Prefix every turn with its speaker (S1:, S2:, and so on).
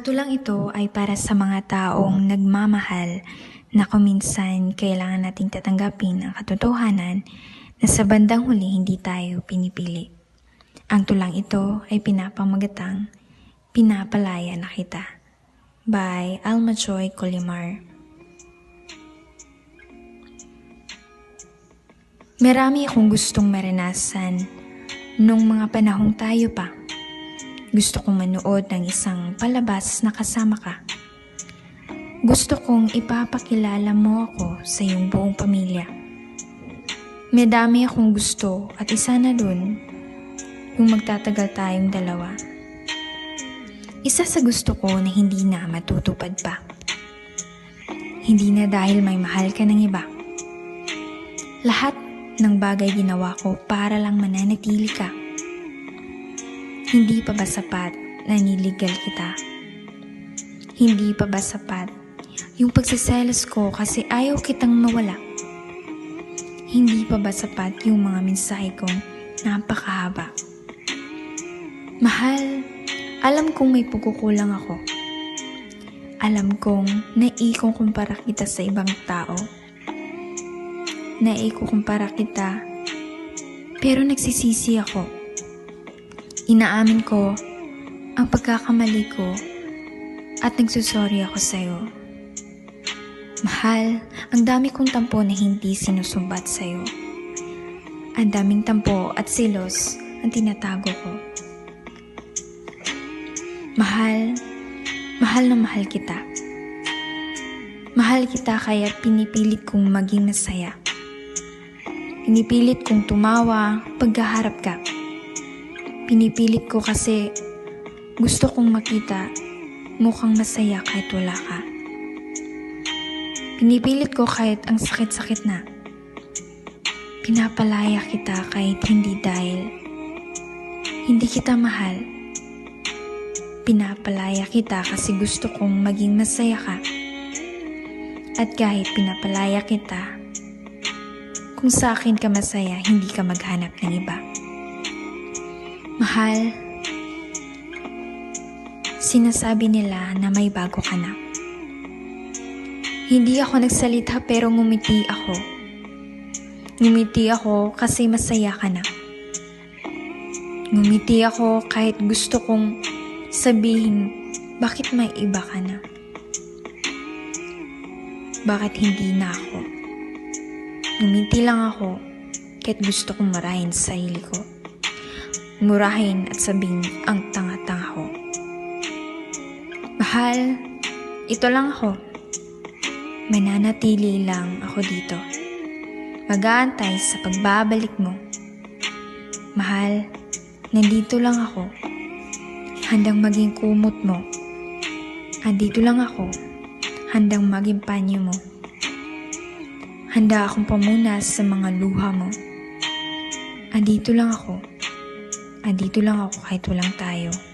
S1: Ang tulang ito ay para sa mga taong nagmamahal na kuminsan kailangan nating tatanggapin ang katotohanan na sa bandang huli hindi tayo pinipili. Ang tulang ito ay pinapamagatang Pinapalaya na kita by Alma Joy Colimar. Marami akong gustong maranasan nung mga panahong tayo pa. Gusto kong manood ng isang palabas na kasama ka. Gusto kong ipapakilala mo ako sa iyong buong pamilya. May dami akong gusto at isa na dun, yung magtatagal tayong dalawa. Isa sa gusto ko na hindi na matutupad pa. Hindi na dahil may mahal ka ng iba. Lahat ng bagay ginawa ko para lang mananatili ka. Hindi pa ba sapat na niligal kita? Hindi pa ba sapat yung pagsiselos ko kasi ayaw kitang mawala? Hindi pa ba sapat yung mga mensahe kong napakahaba? Mahal, alam kong may pagkukulang ako. Alam kong naikukumpara kita sa ibang tao. Naikukumpara kita, pero nagsisisi ako. Inaamin ko ang pagkakamali ko at nagsusorry ako sa'yo. Mahal, ang dami kong tampo na hindi sinusumbat sa'yo. Ang daming tampo at silos ang tinatago ko. Mahal, mahal na mahal kita. Mahal kita kaya pinipilit kong maging masaya. Pinipilit kong tumawa pagkaharap ka. Pinipilit ko kasi gusto kong makita mukhang masaya kahit wala ka. Pinipilit ko kahit ang sakit-sakit na. Pinapalaya kita kahit hindi dahil hindi kita mahal Pinapalaya kita kasi gusto kong maging masaya ka. At kahit pinapalaya kita, kung sa akin ka masaya, hindi ka maghanap ng iba. Mahal, sinasabi nila na may bago ka na. Hindi ako nagsalita pero ngumiti ako. Ngumiti ako kasi masaya ka na. Ngumiti ako kahit gusto kong sabihin, bakit may iba ka na? Bakit hindi na ako? Ngumiti lang ako kahit gusto kong marahin sa sarili ko. Murahin at sabihin ang tanga-tanga ko. Mahal, ito lang ako. Mananatili lang ako dito. Mag-aantay sa pagbabalik mo. Mahal, nandito lang ako handang maging kumot mo. Andito lang ako, handang maging panyo mo. Handa akong pamunas sa mga luha mo. Andito lang ako. Andito lang ako kahit walang tayo.